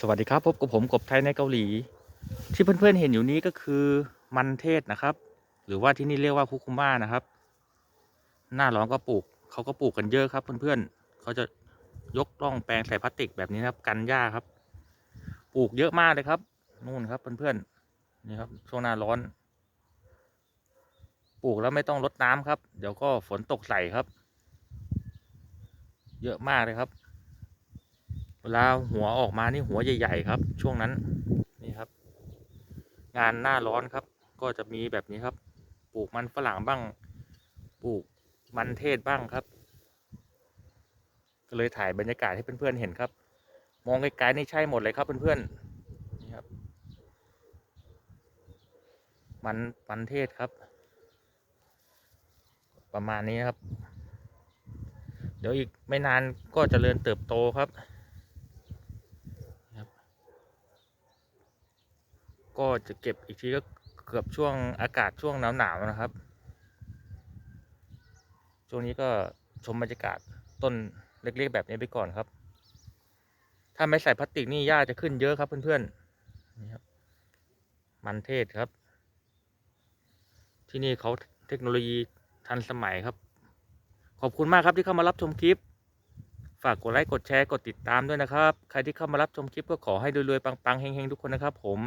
สวัสดีครับพบกับผมกบไทยในเกาหลี ที่เพื่อนๆเห็นอยู่นี้ก็คือมันเทศนะครับ หรือว่าที่นี่เรียกว่าคุคุม่านะครับ หน้าร้อนก็ปลูกเขาก็ปลูกกันเยอะครับ เพื่อนๆเขาจะยกร่องแปลงใส่พลาสติกแบบนี้นะครับ กันหญ้าครับ ปลูกเยอะมากเลยครับ นู่นครับเพื่อนๆนี่ครับช่วงหน้าร้อน ปลูกแล้วไม่ต้องรดน้ำครับ เดี๋ยวก็ฝนตกใส่ครับ เยอะมากเลยครับ เวลาหัวออกมานี่หัวใหญ่ ๆ ครับ ช่วงนั้นนี่ครับ งานหน้าร้อนครับ ก็จะมีแบบนี้ครับ ปลูกมันฝรั่งบ้าง ปลูกมันเทศบ้างครับ ก็เลยถ่ายบรรยากาศให้เพื่อนๆเห็นครับ มองไกลๆนี่ใช่หมดเลยครับเพื่อนๆนี่ครับ มันมันเทศครับ ประมาณนี้ครับ เดี๋ยวอีกไม่นานก็จเจริญเติบโตครับ ก็จะเก็บอีกทีก็เกือบช่วงอากาศช่วงหนาวๆนะครับ ช่วงนี้ก็ชมบรรยากาศต้นเล็กๆแบบนี้ไปก่อนครับ ถ้าไม่ใส่พลาสติกนี่หญ้าจะขึ้นเยอะครับเพื่อนๆนี่ครับมันเทศครับ ที่นี่เขาเทคโนโลยีทันสมัยครับ ขอบคุณมากครับที่เข้ามารับชมคลิป ฝากกดไลค์กดแชร์กดติดตามด้วยนะครับ ใครที่เข้ามารับชมคลิปก็ขอให้รวยๆปังๆเฮงๆทุกคนนะครับผม